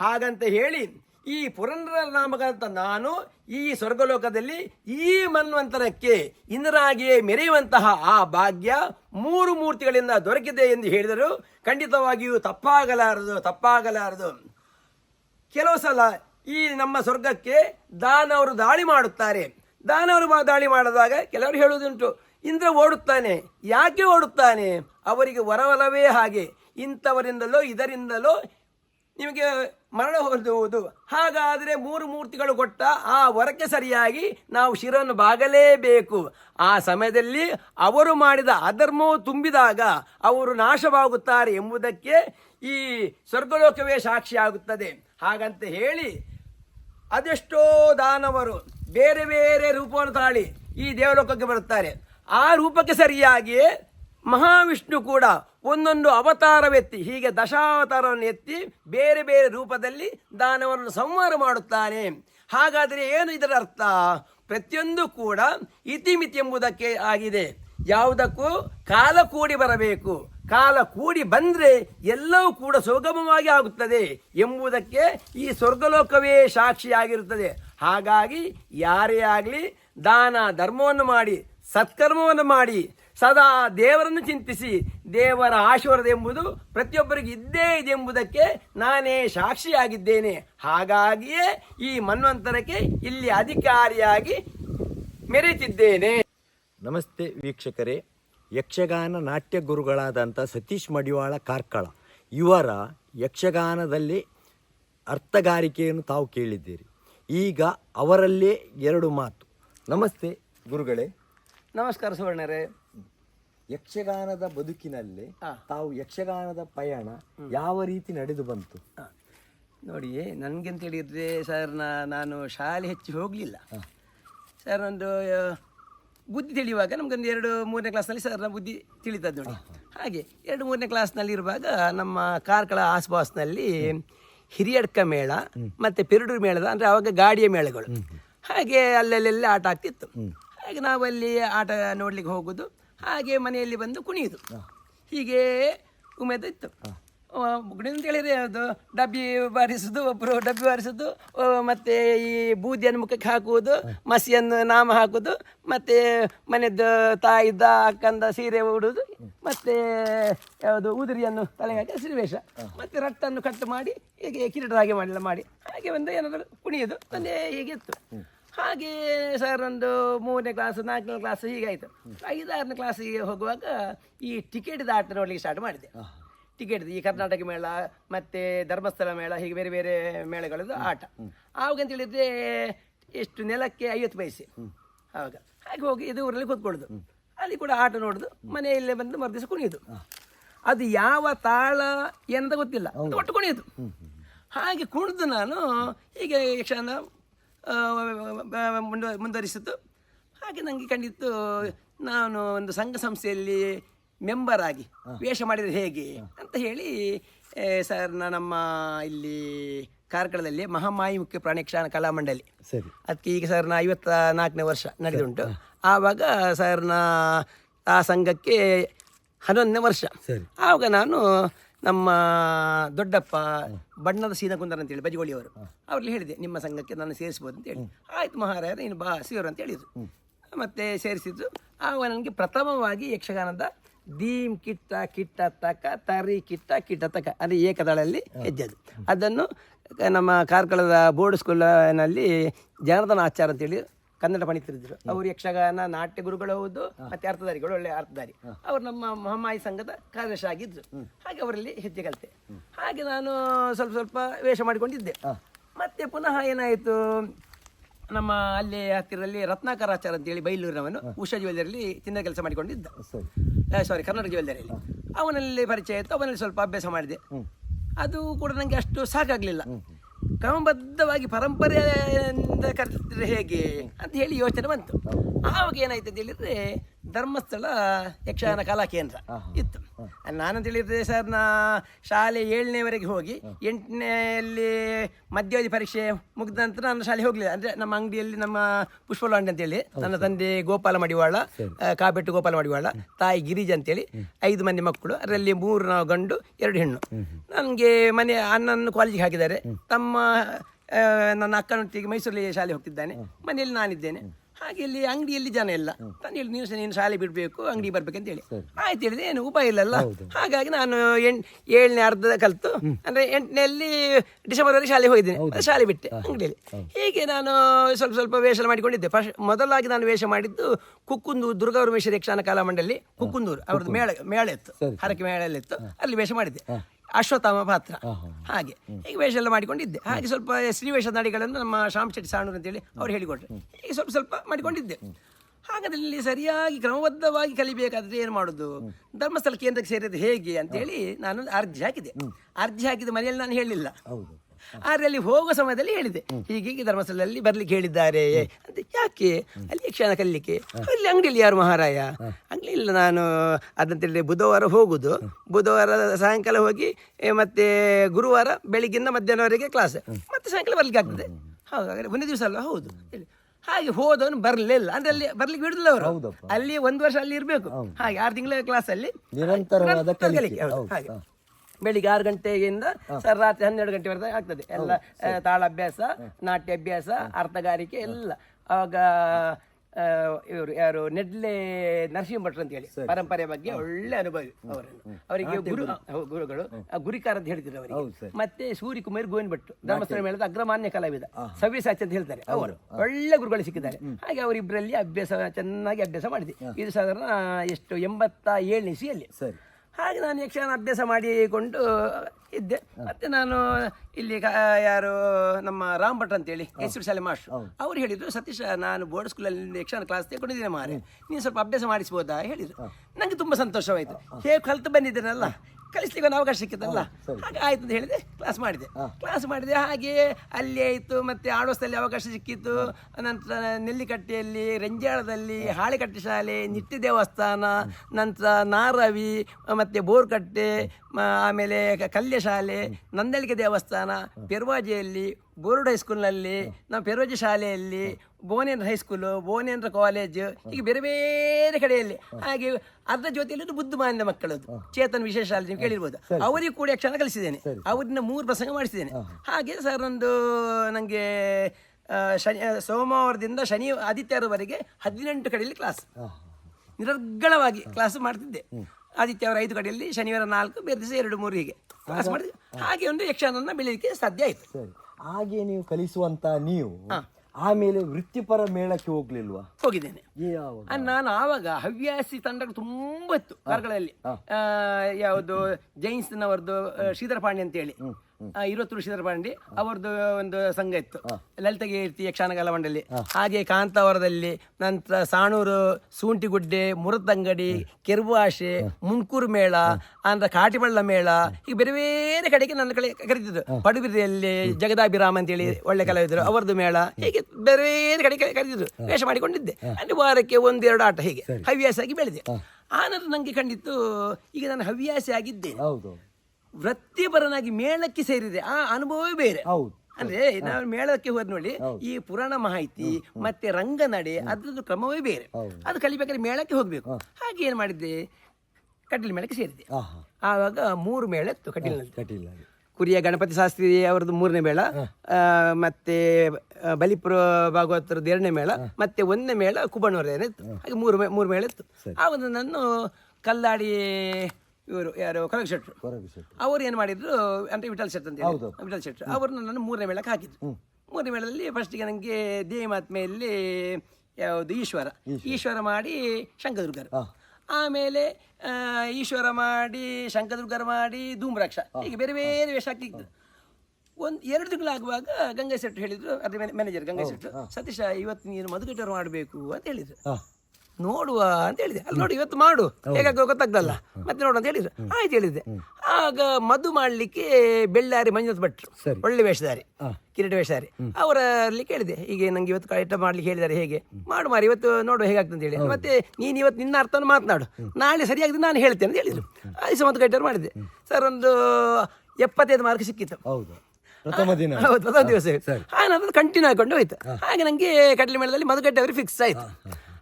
ಹಾಗಂತ ಹೇಳಿ ಈ ಪುರಂದರ ನಾಮಕಂತ ನಾನು ಈ ಸ್ವರ್ಗಲೋಕದಲ್ಲಿ ಈ ಮನ್ವಂತರಕ್ಕೆ ಇಂದ್ರಾಗಿಯೇ ಮೆರೆಯುವಂತಹ ಆ ಭಾಗ್ಯ ಮೂರು ಮೂರ್ತಿಗಳಿಂದ ದೊರಕಿದೆ ಎಂದು ಹೇಳಿದರು. ಖಂಡಿತವಾಗಿಯೂ ತಪ್ಪಾಗಲಾರದು ತಪ್ಪಾಗಲಾರದು. ಕೆಲವು ಸಲ ಈ ನಮ್ಮ ಸ್ವರ್ಗಕ್ಕೆ ದಾನವರು ದಾಳಿ ಮಾಡುತ್ತಾರೆ. ದಾನವರು ದಾಳಿ ಮಾಡಿದಾಗ ಕೆಲವರು ಹೇಳುವುದುಂಟು, ಇಂದ್ರ ಓಡುತ್ತಾನೆ, ಯಾಕೆ ಓಡುತ್ತಾನೆ? ಅವರಿಗೆ ವರವಲವೇ ಹಾಗೆ, ಇಂಥವರಿಂದಲೋ ಇದರಿಂದಲೋ ನಿಮಗೆ ಮರಣ ಹೊಂದುವುದು ಹಾಗಾದರೆ ಮೂರು ಮೂರ್ತಿಗಳು ಕೊಟ್ಟ ಆ ವರಕ್ಕೆ ಸರಿಯಾಗಿ ನಾವು ಶಿರವನ್ನು ಬಾಗಲೇಬೇಕು. ಆ ಸಮಯದಲ್ಲಿ ಅವರು ಮಾಡಿದ ಅಧರ್ಮವು ತುಂಬಿದಾಗ ಅವರು ನಾಶವಾಗುತ್ತಾರೆ ಎಂಬುದಕ್ಕೆ ಈ ಸ್ವರ್ಗಲೋಕವೇ ಸಾಕ್ಷಿಯಾಗುತ್ತದೆ. ಹಾಗಂತ ಹೇಳಿ, ಅದೆಷ್ಟೋ ದಾನವರು, ಬೇರೆ ಬೇರೆ ರೂಪವನ್ನು ತಾಳಿ ಈ ದೇವಲೋಕಕ್ಕೆ ಬರುತ್ತಾರೆ. ಆ ರೂಪಕ್ಕೆ ಸರಿಯಾಗಿಯೇ ಮಹಾವಿಷ್ಣು ಕೂಡ ಒಂದೊಂದು ಅವತಾರವೆತ್ತಿ ಹೀಗೆ ದಶಾವತಾರವನ್ನು ಎತ್ತಿ ಬೇರೆ ಬೇರೆ ರೂಪದಲ್ಲಿ ದಾನವನ್ನು ಸಂವಾರ ಮಾಡುತ್ತಾನೆ. ಹಾಗಾದರೆ ಏನು ಇದರ ಅರ್ಥ ಪ್ರತಿಯೊಂದು ಕೂಡ ಇತಿಮಿತಿ ಎಂಬುದಕ್ಕೆ ಆಗಿದೆ. ಯಾವುದಕ್ಕೂ ಕಾಲ ಕೂಡಿ ಬರಬೇಕು. ಕಾಲ ಕೂಡಿ ಬಂದರೆ ಎಲ್ಲವೂ ಕೂಡ ಸುಗಮವಾಗಿ ಆಗುತ್ತದೆ ಎಂಬುದಕ್ಕೆ ಈ ಸ್ವರ್ಗಲೋಕವೇ ಸಾಕ್ಷಿಯಾಗಿರುತ್ತದೆ. ಹಾಗಾಗಿ ಯಾರೇ ಆಗಲಿ ದಾನ ಧರ್ಮವನ್ನು ಮಾಡಿ, ಸತ್ಕರ್ಮವನ್ನು ಮಾಡಿ ಸದಾ ದೇವರನ್ನು ಚಿಂತಿಸಿ ದೇವರ ಆಶೀರ್ವಾದ ಎಂಬುದು ಪ್ರತಿಯೊಬ್ಬರಿಗೆ ಇದ್ದೇ ಇದೆ ಎಂಬುದಕ್ಕೆ ನಾನೇ ಸಾಕ್ಷಿಯಾಗಿದ್ದೇನೆ. ಹಾಗಾಗಿಯೇ ಈ ಮನ್ವಂತರಕ್ಕೆ ಇಲ್ಲಿ ಅಧಿಕಾರಿಯಾಗಿ ಮೆರೆತಿದ್ದೇನೆ ನಮಸ್ತೆ ವೀಕ್ಷಕರೇ. ಯಕ್ಷಗಾನ ನಾಟ್ಯ ಗುರುಗಳಾದಂಥ ಸತೀಶ್ ಮಡಿವಾಳ ಕಾರ್ಕಳ, ಇವರ ಯಕ್ಷಗಾನದಲ್ಲಿ ಅರ್ಥಗಾರಿಕೆಯನ್ನು ತಾವು ಕೇಳಿದ್ದೀರಿ. ಈಗ ಅವರಲ್ಲೇ ಎರಡು ಮಾತು. ನಮಸ್ತೆ ಗುರುಗಳೇ. ನಮಸ್ಕಾರ ಸುವರ್ಣರೇ. ಯಕ್ಷಗಾನದ ಬದುಕಿನಲ್ಲಿ ತಾವು ಯಕ್ಷಗಾನದ ಪಯಣ ಯಾವ ರೀತಿ ನಡೆದು ಬಂತು? ನೋಡಿ ನೋಡಿ ನನಗೆಂತ ಹೇಳಿದ್ರೆ ಸರ್ ನಾನು ಶಾಲೆ ಹೆಚ್ಚು ಹೋಗಲಿಲ್ಲ. ಸರ್ ಒಂದು ಬುದ್ಧಿ ತಿಳಿಯುವಾಗ ನಮಗೊಂದು ಎರಡು ಮೂರನೇ ಕ್ಲಾಸ್ನಲ್ಲಿ ಸರ್ ನಮ್ಮ ಬುದ್ಧಿ ತಿಳಿತದ್ದು ನೋಡಿ. ಹಾಗೆ ಎರಡು ಮೂರನೇ ಕ್ಲಾಸ್ನಲ್ಲಿ ಇರುವಾಗ ನಮ್ಮ ಕಾರ್ಕಳ ಆಸ್ಪಾಸ್ನಲ್ಲಿ ಹಿರಿಯಡ್ಕ ಮೇಳ ಮತ್ತು ಪೆರುಡೂರು ಮೇಳದ ಅಂದರೆ ಆವಾಗ ಗಾಡಿಯ ಮೇಳಗಳು. ಹಾಗೆ ಅಲ್ಲಲ್ಲೆಲ್ಲ ಆಟ ಆಗ್ತಿತ್ತು. ಹಾಗೆ ನಾವಲ್ಲಿ ಆಟ ನೋಡ್ಲಿಕ್ಕೆ ಹೋಗೋದು. ಹಾಗೆ ಮನೆಯಲ್ಲಿ ಬಂದು ಕುಣಿಯುದು. ಹೀಗೆ ಉಮೇದು ಇತ್ತು. ಗುಣಿ ಅಂತ ಹೇಳಿದ್ರೆ ಅದು ಡಬ್ಬಿ ಬಾರಿಸುದು ಒಬ್ಬರು ಡಬ್ಬಿ ಬಾರಿಸುದು ಮತ್ತೆ ಈ ಬೂದಿಯನ್ನು ಮುಖಕ್ಕೆ ಹಾಕುವುದು ಮಸಿಯನ್ನು ನಾಮ ಹಾಕುದು ಮತ್ತೆ ಮನೆಯದ್ದು ತಾಯಿದ್ದ ಅಕ್ಕಂದ ಸೀರೆ ಉಡುವುದು ಮತ್ತೆ ಯಾವುದು ಉದುರಿಯನ್ನು ತಲೆಗೆ ಹಾಕಿ ಸಿರಿವೇಶ ಮತ್ತೆ ರಟ್ಟನ್ನು ಕಟ್ ಮಾಡಿ ಹೀಗೆ ಕಿರೀಟದ ಹಾಗೆ ಮಾಡಿಲ್ಲ ಮಾಡಿ. ಹಾಗೆ ಒಂದು ಏನಾದರೂ ಕುಣಿಯೋದು ಒಂದೇ ಹೀಗೆ ಇತ್ತು. ಹಾಗೆ ಸರ್ ಒಂದು ಮೂರನೇ ಕ್ಲಾಸ್ ನಾಲ್ಕನೇ ಕ್ಲಾಸ್ ಹೀಗಾಯಿತು ಐದಾರನೇ ಕ್ಲಾಸಿಗೆ ಹೋಗುವಾಗ ಈ ಟಿಕೆಟ್ ಆಟ ನೋಡಲಿಕ್ಕೆ ಸ್ಟಾರ್ಟ್ ಮಾಡಿದೆ. ಟಿಕೆಟ್ ಈ ಕರ್ನಾಟಕ ಮೇಳ ಮತ್ತೆ ಧರ್ಮಸ್ಥಳ ಮೇಳ ಹೀಗೆ ಬೇರೆ ಬೇರೆ ಮೇಳಗಳದ್ದು ಆಟ. ಆವಾಗ ಅಂತ ಹೇಳಿದ್ರೆ ಎಷ್ಟು ನೆಲಕ್ಕೆ ಐವತ್ತು ಪೈಸೆ. ಆವಾಗ ಹಾಗೆ ಹೋಗಿ ಇದು ಊರಲ್ಲಿ ಕೂತ್ಕೊಳ್ಳೋದು. ಅಲ್ಲಿ ಕೂಡ ಆಟ ನೋಡೋದು ಮನೆಯಲ್ಲೇ ಬಂದು ಮರುದಿವಸ ಕುಣಿಯೋದು. ಅದು ಯಾವ ತಾಳ ಎಂದ ಗೊತ್ತಿಲ್ಲ ಒಟ್ಟು ಕುಣಿಯೋದು. ಹಾಗೆ ಕುಣಿದು ನಾನು ಹೀಗೆ ಯಕ್ಷಗಾನ ಆ, ಮುಂದುವರಿಸಿತು ಹಾಗೆ ನನಗೆ ಕಂಡಿತ್ತು ನಾನು ಒಂದು ಸಂಘ ಸಂಸ್ಥೆಯಲ್ಲಿ ಮೆಂಬರ್ ಆಗಿ ವೇಷ ಮಾಡಿದರೆ ಹೇಗೆ ಅಂತ ಹೇಳಿ ಸರ್ ನಾ ನಮ್ಮ ಇಲ್ಲಿ ಕಾರ್ಕಳದಲ್ಲಿ ಮಹಾಮಾಯಿ ಮುಖ್ಯ ಪ್ರಾಣಿ ಕಲಾಮಂಡಳಿ ಕಲಾಮಂಡಲಿ ಸರಿ. ಅದಕ್ಕೆ ಈಗ ಸರ್ನ ಐವತ್ತ ನಾಲ್ಕನೇ ವರ್ಷ ನಡೆದುಂಟು. ಆವಾಗ ಸರ್ನ ಆ ಸಂಘಕ್ಕೆ ಹನ್ನೊಂದನೇ ವರ್ಷ. ಸರಿ. ಆವಾಗ ನಾನು ನಮ್ಮ ದೊಡ್ಡಪ್ಪ ಬಣ್ಣದ ಸೀನಕುಂದರ್ ಅಂತೇಳಿ ಬಜಿಗೋಳಿಯವರು ಅವ್ರಲ್ಲಿ ಹೇಳಿದೆ, ನಿಮ್ಮ ಸಂಘಕ್ಕೆ ನಾನು ಸೇರಿಸ್ಬೋದು ಅಂತ ಹೇಳಿ ಆಯ್ತು ಮಹಾರಾಜ, ನೀನು ಬಾ ಸೇರು ಅಂತ ಹೇಳಿದ್ರು. ಮತ್ತೆ ಸೇರಿಸಿದ್ದು, ಆಗ ನನಗೆ ಪ್ರಥಮವಾಗಿ ಯಕ್ಷಗಾನದ ದೀಮ್ ಕಿಟ್ಟ ಕಿಟ್ಟ ತಕ, ತರಿ ಕಿಟ್ಟ ಕಿಟ್ಟ ತಕ, ಅಂದರೆ ಏಕದಳಲ್ಲಿ ಹೆಜ್ಜೆದು. ಅದನ್ನು ನಮ್ಮ ಕಾರ್ಕಳದ ಬೋರ್ಡ್ ಸ್ಕೂಲಿನಲ್ಲಿ ಜನಾರ್ದನ ಆಚಾರ ಅಂತೇಳಿ ಕನ್ನಡ ಪಣಿತಿರಿದ್ರು ಅವರು ಯಕ್ಷಗಾನ ನಾಟ್ಯ ಗುರುಗಳು ಹೌದು ಮತ್ತೆ ಅರ್ಥಧಾರಿಗಳು ಒಳ್ಳೆ ಅರ್ಥಧಾರಿ. ಅವರು ನಮ್ಮ ಮಹಾಮಾಯಿ ಸಂಘದ ಕಾರ್ಯದರ್ಶಿ ಆಗಿದ್ರು ಹಾಗೆ ಅವರಲ್ಲಿ ಹೆಜ್ಜೆ ಕಲಿತೆ. ಹಾಗೆ ನಾನು ಸ್ವಲ್ಪ ಸ್ವಲ್ಪ ವೇಷ ಮಾಡಿಕೊಂಡಿದ್ದೆ. ಮತ್ತೆ ಪುನಃ ಏನಾಯಿತು? ನಮ್ಮ ಅಲ್ಲಿ ಹತ್ತಿರದಲ್ಲಿ ರತ್ನಾಕರಾಚಾರ ಅಂತೇಳಿ ಬೈಲೂರಿನವನು ಉಷಾ ಜ್ಯುವೆಲ್ಲರಲ್ಲಿ ಚಿನ್ನ ಕೆಲಸ ಮಾಡಿಕೊಂಡಿದ್ದ. ಸರಿ. ಸಾರಿ ಕರ್ನಾಟಕ ಜ್ಯುವೆಲ್ಲರಿಯಲ್ಲಿ ಅವನಲ್ಲಿ ಪರಿಚಯ ಇತ್ತು ಅವನಲ್ಲಿ ಸ್ವಲ್ಪ ಅಭ್ಯಾಸ ಮಾಡಿದೆ. ಅದು ಕೂಡ ನನಗೆ ಅಷ್ಟು ಸಾಕಾಗಲಿಲ್ಲ. ಕ್ರಮಬದ್ಧವಾಗಿ ಪರಂಪರೆಯಿಂದ ಕರೆದ್ರೆ ಹೇಗೆ ಅಂತ ಹೇಳಿ ಯೋಚನೆ ಬಂತು. ಆವಾಗ ಏನಾಯ್ತು ಅಂತ ಹೇಳಿದ್ರೆ ಧರ್ಮಸ್ಥಳ ಯಕ್ಷಗಾನ ಕಲಾ ಕೇಂದ್ರ ಇತ್ತು. ನಾನು ಹೇಳಿದ್ರೆ ಸರ್ ನಾ ಶಾಲೆ ಏಳನೇವರೆಗೆ ಹೋಗಿ ಎಂಟನೆಯಲ್ಲಿ ಮಧ್ಯಾವಧಿ ಪರೀಕ್ಷೆ ಮುಗಿದ ನಂತರ ನಾನು ಶಾಲೆ ಹೋಗಲಿಲ್ಲ. ಅಂದರೆ ನಮ್ಮ ಅಂಗಡಿಯಲ್ಲಿ ನಮ್ಮ ಪುಷ್ಪಲಾಂಡ್ ಅಂತೇಳಿ ನನ್ನ ತಂದೆ ಗೋಪಾಲ ಮಡಿವಾಳ ಕಾಬೆಟ್ಟು ಗೋಪಾಲ ಮಡಿವಾಳ ತಾಯಿ ಗಿರಿಜ್ ಅಂತೇಳಿ ಐದು ಮಂದಿ ಮಕ್ಕಳು ಅದರಲ್ಲಿ ಮೂರು ನಾವು ಗಂಡು ಎರಡು ಹೆಣ್ಣು. ನನಗೆ ಮನೆ ಅಣ್ಣನ ಕಾಲೇಜಿಗೆ ಹಾಕಿದ್ದಾರೆ. ತಮ್ಮ ನನ್ನ ಅಕ್ಕನೊಟ್ಟಿಗೆ ಮೈಸೂರಲ್ಲಿ ಶಾಲೆ ಹೋಗ್ತಿದ್ದಾನೆ. ಮನೆಯಲ್ಲಿ ನಾನಿದ್ದೇನೆ. ಹಾಗೆ ಇಲ್ಲಿ ಅಂಗಡಿಯಲ್ಲಿ ಜನ ಇಲ್ಲ. ನಾನು ಹೇಳಿ ನೀನು ಸ- ನೀನು ಶಾಲೆ ಬಿಡಬೇಕು ಅಂಗಡಿ ಬರ್ಬೇಕಂತ ಹೇಳಿ. ಆಯ್ತು ಹೇಳಿದ್ರೆ ಏನು ಉಪಾಯ ಇಲ್ಲಲ್ಲ. ಹಾಗಾಗಿ ನಾನು ಎಂಟ್ ಏಳನೇ ಅರ್ಧ ಕಲಿತು ಅಂದರೆ ಎಂಟನೆಯಲ್ಲಿ ಡಿಸೆಂಬರ್ವರೆಗೆ ಶಾಲೆ ಹೋಗಿದ್ದೇನೆ. ಶಾಲೆ ಬಿಟ್ಟೆ ಅಂಗಡಿಯಲ್ಲಿ. ಹೀಗೆ ನಾನು ಸ್ವಲ್ಪ ಸ್ವಲ್ಪ ವೇಷ ಮಾಡಿಕೊಂಡಿದ್ದೆ. ಫಸ್ಟ್ ಮೊದಲಾಗಿ ನಾನು ವೇಷ ಮಾಡಿದ್ದು ಕುಕ್ಕುಂದೂರು ದುರ್ಗಾವರಮೇಶ್ವರಿ ಯಕ್ಷಗಾನ ಕಲಾಮಂಡಲಿ ಕುಕ್ಕುಂದೂರು. ಅವ್ರದ್ದು ಮೇಳ ಮೇಳ ಇತ್ತು. ಹರಕೆ ಮೇಳ ಎಲ್ಲ ಇತ್ತು ಅಲ್ಲಿ ವೇಷ ಮಾಡಿದ್ದೆ. ಅಶ್ವತ್ಥಾಮ ಪಾತ್ರ. ಹಾಗೆ. ಹೀಗೆ ವೇಷ ಎಲ್ಲ ಮಾಡಿಕೊಂಡಿದ್ದೆ. ಹಾಗೆ ಸ್ವಲ್ಪ ಶ್ರೀವೇಷ ನಾಡಿಗಳನ್ನು ನಮ್ಮ ಶ್ಯಾಮ್ ಶೆಟ್ಟಿ ಸಾಣೂರು ಅಂತೇಳಿ ಅವ್ರು ಹೇಳಿಕೊಟ್ರು. ಈಗ ಸ್ವಲ್ಪ ಸ್ವಲ್ಪ ಮಾಡಿಕೊಂಡಿದ್ದೆ. ಹಾಗಾದಲ್ಲಿ ಸರಿಯಾಗಿ ಕ್ರಮಬದ್ಧವಾಗಿ ಕಲಿಬೇಕಾದ್ರೆ ಏನು ಮಾಡೋದು? ಧರ್ಮಸ್ಥಳ ಕೇಂದ್ರಕ್ಕೆ ಸೇರಿದ್ದು ಹೇಗೆ ಅಂತೇಳಿ ನಾನು ಅರ್ಜಿ ಹಾಕಿದೆ ಅರ್ಜಿ ಹಾಕಿದ ಮನೆಯಲ್ಲಿ ನಾನು ಹೇಳಲಿಲ್ಲ ಹೌದು. ಆದರೆ ಅಲ್ಲಿ ಹೋಗುವ ಸಮಯದಲ್ಲಿ ಹೇಳಿದೆ. ಹೀಗೆ ಹೀಗೆ ಧರ್ಮಸ್ಥಳದಲ್ಲಿ ಬರ್ಲಿಕ್ಕೆ ಹೇಳಿದ್ದಾರೆ. ಅಂತ ಯಾಕೆ? ಅಲ್ಲಿ ಯಕ್ಷಗಾನ ಕಲಿಲಿಕ್ಕೆ. ಅಲ್ಲಿ ಅಂಗಡಿಯಲ್ಲಿ ಯಾರು ಮಹಾರಾಯ? ಅಂಗಡಿ ಇಲ್ಲ ನಾನು ಅದಂತ ಹೇಳಿದ್ರೆ ಬುಧವಾರ ಹೋಗುದು. ಬುಧವಾರ ಸಾಯಂಕಾಲ ಹೋಗಿ ಏ, ಮತ್ತೆ ಗುರುವಾರ ಬೆಳಿಗ್ಗಿಂದ ಮಧ್ಯಾಹ್ನವರೆಗೆ ಕ್ಲಾಸ್ ಮತ್ತೆ ಸಾಯಂಕಾಲ ಬರ್ಲಿಕ್ಕೆ ಆಗ್ತದೆ. ಹೌದು ಹಾಗಾದ್ರೆ ಒಂದೇ ದಿವಸ ಅಲ್ವಾ? ಹೌದು. ಹೇಳಿ ಹಾಗೆ ಹೋದವನು ಬರಲಿಲ್ಲ ಅಂದ್ರೆ ಅಲ್ಲಿ ಬರ್ಲಿಕ್ಕೆ ಬಿಡುದಿಲ್ಲ ಅವರು. ಹೌದಪ್ಪ. ಅಲ್ಲಿ ಒಂದು ವರ್ಷ ಅಲ್ಲಿ ಇರಬೇಕು. ಹಾಗೆ ಆರು ತಿಂಗಳ ಕ್ಲಾಸಲ್ಲಿ ನಿರಂತರವಾದ ಕಲಿಕೆ. ಹೌದು, ಹಾಗೆ. ಬೆಳಿಗ್ಗೆ ಆರು ಗಂಟೆಯಿಂದ ಸರ್ ರಾತ್ರಿ ಹನ್ನೆರಡು ಗಂಟೆವರೆಗೆ ಆಗ್ತದೆ. ಎಲ್ಲ ತಾಳ ಅಭ್ಯಾಸ ನಾಟ್ಯ ಅಭ್ಯಾಸ ಅರ್ಥಗಾರಿಕೆ ಎಲ್ಲ. ಆವಾಗ ಇವರು ಯಾರು? ನೆಡ್ಲೆ ನರಸಿಂಹ ಭಟ್ರು ಅಂತ ಹೇಳಿ. ಪರಂಪರೆ ಬಗ್ಗೆ ಒಳ್ಳೆ ಅನುಭವಿ ಅವರನ್ನು. ಅವರಿಗೆ ಗುರು ಗುರುಗಳು ಗುರಿಕಾರ ಅಂತ ಹೇಳ್ತಿದ್ರು ಅವರಿಗೆ. ಮತ್ತೆ ಸೂರ್ಯಕುಮಾರ್ ಗೋವಿಂದ ಭಟ್ ಧರ್ಮಸ್ಥಳ ಮೇಳದ ಅಗ್ರಮಾನ್ಯ ಕಲಾವಿದ. ಸವ್ಯಸಾಚಿ ಅಂತ ಹೇಳ್ತಾರೆ ಅವರು. ಒಳ್ಳೆ ಗುರುಗಳು ಸಿಕ್ಕಿದ್ದಾರೆ. ಹಾಗೆ ಅವರಿಬ್ಬರಲ್ಲಿ ಅಭ್ಯಾಸ ಚೆನ್ನಾಗಿ ಅಭ್ಯಾಸ ಮಾಡಿದೆ ಇದು ಸಾಧಾರಣ ಎಷ್ಟು ಎಂಬತ್ತ ಏಳನೇ ಇಸಿಯಲ್ಲಿ ಸರಿ. ಹಾಗೆ ನಾನು ಯಕ್ಷಗಾನ ಅಭ್ಯಾಸ ಮಾಡಿಕೊಂಡು ಇದ್ದೆ. ಮತ್ತೆ ನಾನು ಇಲ್ಲಿ ಯಾರು ನಮ್ಮ ರಾಮ್ ಭಟ್ ಅಂತೇಳಿ ಹೆಸರು ಶಾಲೆ ಮಾಸ್ಟರ್. ಅವ್ರು ಹೇಳಿದ್ರು ಸತೀಶ್ ನಾನು ಬೋರ್ಡ್ ಸ್ಕೂಲಲ್ಲಿ ಯಕ್ಷಗಾನ ಕ್ಲಾಸ್ ತಗೊಂಡಿದ್ದೇನೆ ಮಾರೆ. ನೀನು ಸ್ವಲ್ಪ ಅಭ್ಯಾಸ ಮಾಡಿಸ್ಬೋದಾ? ಹೇಳಿದರು. ನನಗೆ ತುಂಬ ಸಂತೋಷವಾಯಿತು. ಹೇಗೆ ಕಲ್ತು ಬಂದಿದ್ದೇನಲ್ಲ? ಕಲಿಸ್ಲಿಕ್ಕೆ ಒಂದು ಅವಕಾಶ ಸಿಕ್ಕಿತಲ್ಲ? ಹಾಗೆ ಆಯ್ತು ಅಂತ ಹೇಳಿದೆ ಕ್ಲಾಸ್ ಮಾಡಿದೆ. ಕ್ಲಾಸ್ ಮಾಡಿದೆ ಹಾಗೆ ಅಲ್ಲಿ ಆಯಿತು ಮತ್ತೆ ಆಡೋಸ್ತಲ್ಲಿ ಅವಕಾಶ ಸಿಕ್ಕಿತ್ತು ನಂತರ ನೆಲ್ಲಿಕಟ್ಟೆಯಲ್ಲಿ ರಂಜಾಳದಲ್ಲಿ ಹಾಳೆಕಟ್ಟೆ ಶಾಲೆ ನಿಟ್ಟಿ ದೇವಸ್ಥಾನ ನಂತರ ನಾರವಿ ಮತ್ತೆ ಬೋರ್ಕಟ್ಟೆ ಆಮೇಲೆ ಕಲ್ಯ ಶಾಲೆ ನಂದಳಿಕೆ ದೇವಸ್ಥಾನ ಪೆರ್ವಾಜೆಯಲ್ಲಿ ಬೋರ್ಡ್ ಹೈಸ್ಕೂಲ್ನಲ್ಲಿ ನಮ್ಮ ಪೆರ್ವಾಜಿ ಶಾಲೆಯಲ್ಲಿ ಭುವನೇಂದ್ರ ಹೈಸ್ಕೂಲು ಬೋನೇಂದ್ರ ಕಾಲೇಜ್ ಈಗ ಬೇರೆ ಬೇರೆ ಕಡೆಯಲ್ಲಿ. ಹಾಗೆ ಅರ್ಧ ಜೊತೆಯಲ್ಲಿ ಬುದ್ಧಿಮಾನ್ಯ ಮಕ್ಕಳದ್ದು. ಚೇತನ್ ವಿಶೇಷ ಶಾಲೆ ನೀವು ಕೇಳಿರ್ಬೋದು. ಅವರಿಗೂ ಕೂಡ ಯಕ್ಷಗಾನ ಕಲಿಸಿದ್ದೇನೆ. ಅವರಿಂದ ಮೂರು ಪ್ರಸಂಗ ಮಾಡಿಸಿದ್ದೇನೆ. ಹಾಗೆ ಸರ್ ಒಂದು ನನಗೆ ಶನಿ ಸೋಮವಾರದಿಂದ ಶನಿ ಆದಿತ್ಯವಾರವರೆಗೆ ಹದಿನೆಂಟು ಕಡೆಯಲ್ಲಿ ಕ್ಲಾಸ್ ನಿರರ್ಗಳವಾಗಿ ಕ್ಲಾಸ್ ಮಾಡ್ತಿದ್ದೆ. ಆದಿತ್ಯವಾರ ಐದು ಕಡೆಯಲ್ಲಿ ಶನಿವಾರ ನಾಲ್ಕು ಬೇರೆ ದಿವಸ ಎರಡು ಮೂರು ಹೀಗೆ ಕ್ಲಾಸ್ ಮಾಡಿದ್ದೆ ಹಾಗೆ ಒಂದು ಯಕ್ಷಗಾನ ಬೆಳೀಲಿಕ್ಕೆ ಸಾಧ್ಯ ಆಯಿತು. ಹಾಗೆ ನೀವು ಕಲಿಸುವಂತ ನೀವು ಆಮೇಲೆ ವೃತ್ತಿಪರ ಮೇಳಕ್ಕೆ ಹೋಗ್ಲಿಲ್ವಾ? ಹೋಗಿದ್ದೇನೆ. ಯಾವಾಗ? ನಾನು ಆವಾಗ ಹವ್ಯಾಸಿ ತಂಡಗಳು ತುಂಬ ಇತ್ತು ಕಾರ್ಗಳಲ್ಲಿ ಆ, ಯಾವುದು ಜೈನ್ಸ್ನವರದ್ದು ಶ್ರೀಧರ ಪಾಂಡೆ ಅಂತೇಳಿ. ಆ, ಇರುವತ್ತೂರು ತುಳಸಿಧರ ಪಾಂಡೆ ಅವರದ್ದು ಒಂದು ಸಂಘ ಇತ್ತು. ಲಲಿತಗೀರ್ತಿ ಯಕ್ಷಗಾನ ಮಂಡಳಿ. ಹಾಗೆ ಕಾಂತಾವರದಲ್ಲಿ ನಂತರ ಸಾಣೂರು ಸೂಂಟಿಗುಡ್ಡೆ ಮುರತಂಗಡಿ ಆಶೆ ಮುಂಕೂರು ಮೇಳ ಅಂದ್ರೆ ಕಾಟಿಬಳ್ಳ ಮೇಳ ಈಗ ಬೇರೆ ಬೇರೆ ಕಡೆಗೆ ನನ್ನ ಕಡೆ ಕರೀತಿದ್ರು ಪಡುಬಿದ್ರಿಯಲ್ಲಿ ಜಗದಾಭಿರಾಮ್ ಅಂತೇಳಿ ಒಳ್ಳೆ ಕಲಾವಿದರು. ಅವರದ್ದು ಮೇಳ ಹೀಗೆ ಬೇರೆ ಬೇರೆ ಕಡೆ ಕರೀತಿದ್ರು. ವೇಷ ಮಾಡಿಕೊಂಡಿದ್ದೆ. ಅಂದ್ರೆ ವಾರಕ್ಕೆ ಒಂದೆರಡು ಆಟ ಹೀಗೆ ಹವ್ಯಾಸ ಆಗಿ ಬೆಳೆದೆ. ಆನಂತರ ನನಗೆ ಕಂಡಿತ್ತು ಈಗ ನಾನು ಹವ್ಯಾಸಿ ಆಗಿದ್ದೆ ಹೌದು. ವೃತ್ತಿಪರನಾಗಿ ಮೇಳಕ್ಕೆ ಸೇರಿದೆ. ಆ ಅನುಭವವೇ ಬೇರೆ. ಹೌದು. ಅಂದ್ರೆ ನಾವು ಮೇಳಕ್ಕೆ ಹೋದ್ ನೋಡಿ ಈ ಪುರಾಣ ಮಾಹಿತಿ ಮತ್ತೆ ರಂಗನಡೆ ಅದ್ರದ್ದು ಕ್ರಮವೇ ಬೇರೆ. ಅದು ಕಲಿಬೇಕಾದ್ರೆ ಮೇಳಕ್ಕೆ ಹೋಗ್ಬೇಕು. ಹಾಗೆ ಏನ್ ಮಾಡಿದ್ದೆ? ಕಟೀಲ್ ಮೇಳಕ್ಕೆ ಸೇರಿದೆ. ಆವಾಗ ಮೂರು ಮೇಳ ಇತ್ತು ಕಟೀಲಿನಲ್ಲಿ ಕಟೀಲ್ ಕುರಿಯ ಗಣಪತಿ ಶಾಸ್ತ್ರಿ ಅವರದ್ದು ಮೂರನೇ ಮೇಳ ಆ, ಮತ್ತೆ ಬಲಿಪುರ ಭಾಗವತರದ್ದು ಎರಡನೇ ಮೇಳ ಮತ್ತೆ ಒಂದನೇ ಮೇಳ ಕುಬಣ್ಣವರ ಇತ್ತು. ಹಾಗೆ ಮೂರು ಮೂರು ಮೇಳ ಇತ್ತು. ಆವಾಗ ನಾನು ಕಲ್ಲಾಡಿ ಇವರು ಯಾರು? ಕೊರಗ ಶೆಟ್ರು. ಅವರು ಏನು ಮಾಡಿದ್ರು ಅಂದ್ರೆ ವಿಠಲ್ ಶೆಟ್ ಅಂತ ಹೇಳಿ ವಿಠಲ್ ಶೆಟ್ರು. ಅವರು ನನ್ನನ್ನು ಮೂರನೇ ಮೇಳಕ್ಕೆ ಹಾಕಿದ್ರು ಮೂರನೇ ಮೇಳದಲ್ಲಿ ಫಸ್ಟಿಗೆ ನನಗೆ ದೇವಿ ಮಾತ್ಮೆಯಲ್ಲಿ ಯಾವುದು ಈಶ್ವರ. ಈಶ್ವರ. ಮಾಡಿ ಶಂಕದುರ್ಗರ್. ಆಮೇಲೆ ಆ, ಈಶ್ವರ ಮಾಡಿ ಶಂಕದುರ್ಗರ ಮಾಡಿ ಧೂಮ್ರಾಕ್ಷ. ಹೀಗೆ ಬೇರೆ ಬೇರೆ ವೇಷ ಹಾಕಿದ್ರು ಒಂದು ಎರಡು ತಿಂಗಳಾಗುವಾಗ ಗಂಗಾ ಶೆಟ್ರು ಹೇಳಿದ್ರು ಅದೇ ಮ್ಯಾನೇಜರ್ ಗಂಗಾ ಶೆಟ್ರು ಸತೀಶ ಇವತ್ತು ನೀನು ಮಧುಕಟ್ಟರು ಮಾಡಬೇಕು ಅಂತ ಹೇಳಿದ್ರು. ನೋಡುವ ಅಂತ ಹೇಳಿದೆ. ಅಲ್ಲಿ ನೋಡಿ ಇವತ್ತು ಮಾಡು. ಹೇಗಾಗ ಗೊತ್ತಾಗ್ದಲ್ಲ ಮತ್ತೆ ನೋಡು ಅಂತ ಹೇಳಿದ್ರು. ಆಯ್ತು ಹೇಳಿದೆ ಆಗ ಮದು ಮಾಡ್ಲಿಕ್ಕೆ ಬೆಳ್ಳಾರಿ ಮಂಜುನಾಥ್ ಭಟ್ರು ಒಳ್ಳೆ ವೇಷಧಾರಿ ಕಿರೀಟ ವೇಷಧಾರಿ. ಅವರಲ್ಲಿ ಕೇಳಿದೆ ಹೀಗೆ ನಂಗೆ ಇವತ್ತು ಕರೆಕ್ಟ್ ಮಾಡ್ಲಿಕ್ಕೆ ಹೇಳಿದ್ದಾರೆ ಹೇಗೆ? ಮಾಡು ಮಾರಿ ಇವತ್ತು ನೋಡು ಹೇಗಾಗ್ತದೆ ಅಂತ ಹೇಳಿ ಮತ್ತೆ ನೀನು ಇವತ್ತು ನಿನ್ನ ಅರ್ಥವನ್ನು ಮಾತನಾಡು. ನಾಳೆ ಸರಿಯಾಗಿದೆ ನಾನು ಹೇಳ್ತೇನೆ ಅಂತ ಹೇಳಿದ್ರು. ಆಯ್ತು ಮತ್ತು ಕೈಟರ್ ಮಾಡಿದೆ. ಸರ್ ಒಂದು ಎಪ್ಪತ್ತೈದು ಮಾರ್ಕ್ ಸಿಕ್ಕಿತ್ತು. ಹೌದು. ಪ್ರಥಮ ದಿನ. ಹೌದು ಪ್ರಥಮ ದಿವಸ. ನಾನು ಕಂಟಿನ್ಯೂ ಹಾಕೊಂಡು ಹೋಯ್ತು. ಹಾಗೆ ನನಗೆ ಕಡಲೆ ಮೇಳದಲ್ಲಿ ಮಧುಗಟ್ಟೆ ಅವರಿಗೆ ಫಿಕ್ಸ್ ಆಯ್ತು.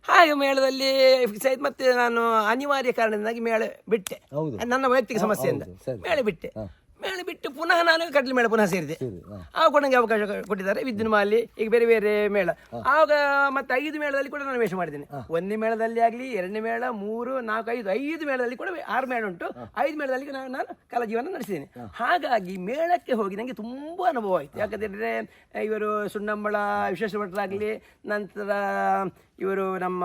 ಹಾಗೆ ಮೇಳದಲ್ಲಿ ಫಿಕ್ಸ್ ಆಯ್ತು ಮತ್ತೆ ನಾನು ಅನಿವಾರ್ಯ ಕಾರಣದಿಂದಾಗಿ ಮೇಳ ಬಿಟ್ಟೆ. ಹೌದು. ನನ್ನ ವೈಯಕ್ತಿಕ ಸಮಸ್ಯೆಯಿಂದ. ಮೇಳೆ ಮೇಳ ಬಿಟ್ಟೆ. ಮೇಳ ಬಿಟ್ಟು ಪುನಃ ನಾನು ಕಡಲೆ ಮೇಳ ಪುನಃ ಸೇರಿದೆ. ಆಗ ಕೂಡ ನನಗೆ ಅವಕಾಶ ಕೊಟ್ಟಿದ್ದಾರೆ. ವಿದ್ಯುನ್ಮಾಲಿ ಈಗ ಬೇರೆ ಬೇರೆ ಮೇಳ. ಆಗ ಮತ್ತೆ ಐದು ಮೇಳದಲ್ಲಿ ಕೂಡ ನಾನು ವೇಷ ಮಾಡಿದ್ದೇನೆ. ಒಂದನೇ ಮೇಳದಲ್ಲಿ ಆಗಲಿ ಎರಡನೇ ಮೇಳ ಮೂರು ನಾಲ್ಕು ಐದು ಐದು ಮೇಳದಲ್ಲಿ ಕೂಡ ಆರು ಮೇಳ ಉಂಟು. ಐದು ಮೇಳದಲ್ಲಿ ನಾನು ನಾನು ಕಲಾ ಜೀವನ ನಡೆಸಿದ್ದೇನೆ ಹಾಗಾಗಿ ಮೇಳಕ್ಕೆ ಹೋಗಿ ನನಗೆ ತುಂಬಾ ಅನುಭವ ಆಯಿತು. ಯಾಕಂತೇಳಿದ್ರೆ ಇವರು ಸುಣ್ಣಂಬಳ ವಿಶೇಷ ಭಟ್ರಾಗಲಿ ನಂತರ ಇವರು ನಮ್ಮ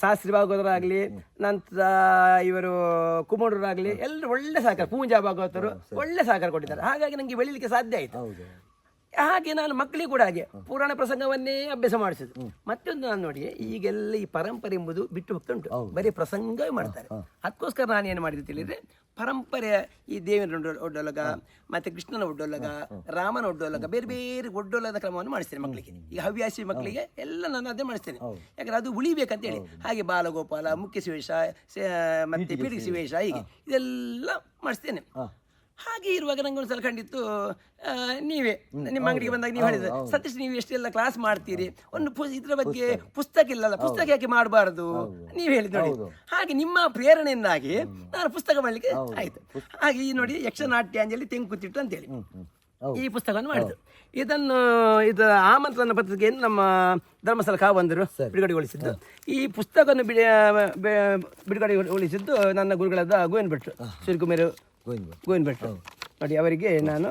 ಶಾಸ್ತ್ರಿ ಭಾಗವತರಾಗಲಿ ನಂತರ ಇವರು ಕುಮಾರರಾಗಲಿ ಎಲ್ಲರೂ ಒಳ್ಳೆ ಸಹಕಾರ ಪೂಂಜಾ ಭಾಗವತರು ಒಳ್ಳೆ ಸಹಕಾರ ಕೊಟ್ಟಿದ್ದಾರೆ. ಹಾಗಾಗಿ ನನಗೆ ಬೆಳಿಲಿಕ್ಕೆ ಸಾಧ್ಯ ಆಯಿತು. ಹಾಗೆ ನಾನು ಮಕ್ಕಳಿಗೆ ಕೂಡ ಹಾಗೆ ಪುರಾಣ ಪ್ರಸಂಗವನ್ನೇ ಅಭ್ಯಾಸ ಮಾಡಿಸುದು ಮತ್ತೊಂದು ನಾನು ನೋಡಿ ಈಗೆಲ್ಲ ಈ ಪರಂಪರೆ ಎಂಬುದು ಬಿಟ್ಟು ಹೋಗ್ತುಂಟು. ಬರೀ ಪ್ರಸಂಗವೇ ಮಾಡ್ತಾರೆ. ಅದಕ್ಕೋಸ್ಕರ ನಾನು ಏನು ಮಾಡಿದೆ ತಿಳಿದ್ರೆ ಪರಂಪರೆ ಈ ದೇವೇಂದ್ರ ಒಡ್ಡ- ಒಡ್ಡೊಲಗ ಮತ್ತೆ ಕೃಷ್ಣನ ಒಡ್ಡೊಲಗ ರಾಮನ ಒಡ್ಡೊಲಗ ಬೇರೆ ಬೇರೆ ಒಡ್ಡೊಲದ ಕ್ರಮವನ್ನು ಮಾಡಿಸ್ತೇನೆ ಮಕ್ಕಳಿಗೆ. ಈಗ ಹವ್ಯಾಸಿ ಮಕ್ಕಳಿಗೆ ಎಲ್ಲ ನಾನು ಅದೇ ಮಾಡಿಸ್ತೇನೆ. ಯಾಕಂದ್ರೆ ಅದು ಉಳಿಬೇಕಂತ ಹೇಳಿ. ಹಾಗೆ ಬಾಲಗೋಪಾಲ ಮುಖ್ಯ ಶಿವೇಶ ಮತ್ತೆ ಪೀಠಿಗೆ ಶಿವೇಶ ಹೀಗೆ. ಇದೆಲ್ಲ ಮಾಡಿಸ್ತೇನೆ. ಹಾಗೆ ಇರುವಾಗ ನಂಗೆ ಒಂದ್ಸಲ ಕಂಡಿತ್ತು ಆ, ನೀವೇ ನಿಮ್ಮ ಅಂಗಡಿಗೆ ಬಂದಾಗ ನೀವು ಹೇಳಿದ್ರೆ ಸತೀಶ್ ನೀವು ಎಷ್ಟೆಲ್ಲ ಕ್ಲಾಸ್ ಮಾಡ್ತೀರಿ? ಒಂದು ಇದ್ರ ಬಗ್ಗೆ ಪುಸ್ತಕ. ಇಲ್ಲಲ್ಲ ಪುಸ್ತಕ ಯಾಕೆ ಮಾಡಬಾರದು? ನೀವು ಹೇಳಿದ್ ನೋಡಿ. ಹಾಗೆ ನಿಮ್ಮ ಪ್ರೇರಣೆಯಿಂದಾಗಿ ನಾನು ಪುಸ್ತಕ ಮಾಡ್ಲಿಕ್ಕೆ ಆಯ್ತು. ಹಾಗೆ ಈ ನೋಡಿ ಯಕ್ಷನಾಟ್ಯ ಅಂಜಲಿ ತೆಂಕುತಿಟ್ಟು ಅಂತೇಳಿ. ಈ ಪುಸ್ತಕವನ್ನು ಮಾಡಿದ್ರು ಇದನ್ನು ಇದು ಆಮಂತ್ರಣ ಪತ್ರಿಕೆಯನ್ನು ನಮ್ಮ ಧರ್ಮಸ್ಥಳ ಬಂದರು ಬಿಡುಗಡೆಗೊಳಿಸಿದ್ದು. ಈ ಪುಸ್ತಕವನ್ನು ಬಿಡಿ ಬಿಡುಗಡೆಗೊಳಿಸಿದ್ದು ನನ್ನ ಗುರುಗಳಾದ ಗೋವಿಂದ ಭಟ್ರು ಶ್ರೀಕುಮಾರ್ ಗೋವಿಂದ ಭಟ್ ನೋಡಿ ಅವರಿಗೆ ನಾನು